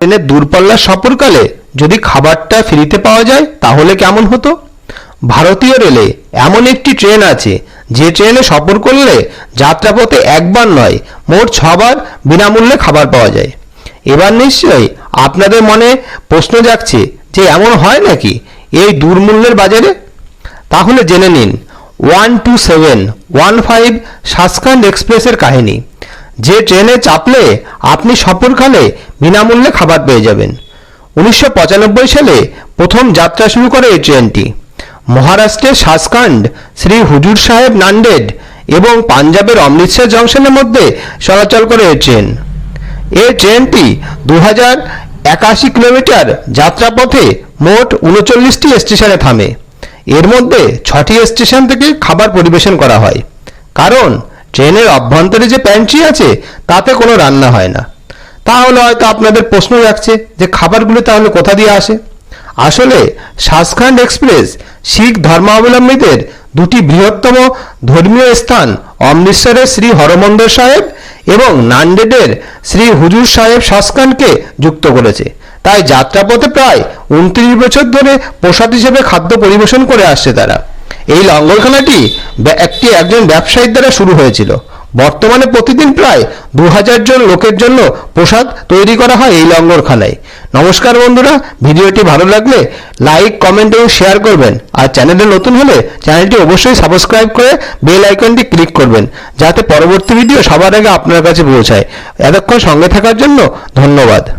ট্রেনের দূরপাল্লার সফরকালে যদি খাবারটা ফ্রিতে পাওয়া যায়, তাহলে কেমন হতো? ভারতীয় রেলে এমন একটি ট্রেন আছে, যে ট্রেনে সফর করলে যাত্রাপথে একবার নয়, মোট ছবার বিনামূল্যে খাবার পাওয়া যায়। এবার নিশ্চয়ই আপনাদের মনে প্রশ্ন জাগছে যে এমন হয় নাকি এই দুর্মূল্যের বাজারে? তাহলে জেনে নিন, one two seven, one five Sachkhand এক্সপ্রেসের কাহিনী। যে ট্রেনে চাপলে আপনি সফরকালে বিনামূল্যে খাবার পেয়ে যাবেন। উনিশশো পঁচানব্বই সালে প্রথম যাত্রা শুরু করে এই ট্রেনটি। মহারাষ্ট্রের সাসকান্ড শ্রী হুজুর সাহেব নান্ডেড এবং পাঞ্জাবের অমৃতসর জংশনের মধ্যে চলাচল করে এই ট্রেন। এই ট্রেনটি দু একাশি কিলোমিটার যাত্রাপথে মোট উনচল্লিশটি স্টেশনে থামে। এর মধ্যে ছটি স্টেশন থেকে খাবার পরিবেশন করা হয়। কারণ ট্রেনের অভ্যন্তরে যে প্যান্ট্রি আছে, তাতে কোনো রান্না হয় না। তাহলে হয়তো আপনাদের প্রশ্ন রাখছে যে খাবারগুলো তাহলে কোথা দিয়ে আসে? আসলে সাসখান্ড এক্সপ্রেস, শিখ ধর্মাবলম্বীদের দুটি বৃহত্তম ধর্মীয় স্থান অমৃতসরের শ্রী হরমন্দর সাহেব এবং নান্ডেডের শ্রী হুজুর সাহেব সাসখানকে যুক্ত করেছে। তাই যাত্রাপথে প্রায় উনত্রিশ বছর ধরে প্রসাদ হিসেবে খাদ্য পরিবেশন করে আসছে তারা। এই লঙ্গরখানাটি ব্যা- একটি একজন ব্যবসায়ীর দ্বারা শুরু হয়েছিল। বর্তমানে প্রতিদিন প্রায় দু হাজার জন লোকের জন্য প্রসাদ তৈরি করা হয় এই লঙ্গরখানায় নমস্কার বন্ধুরা, ভিডিওটি ভালো লাগলে লাইক, কমেন্ট এবং শেয়ার করবেন। আর চ্যানেলে নতুন হলে চ্যানেলটি অবশ্যই সাবস্ক্রাইব করে বেল আইকনটি ক্লিক করবেন, যাতে পরবর্তী ভিডিও সবার আগে আপনার কাছে পৌঁছায়। এতক্ষণ সঙ্গে থাকার জন্য ধন্যবাদ।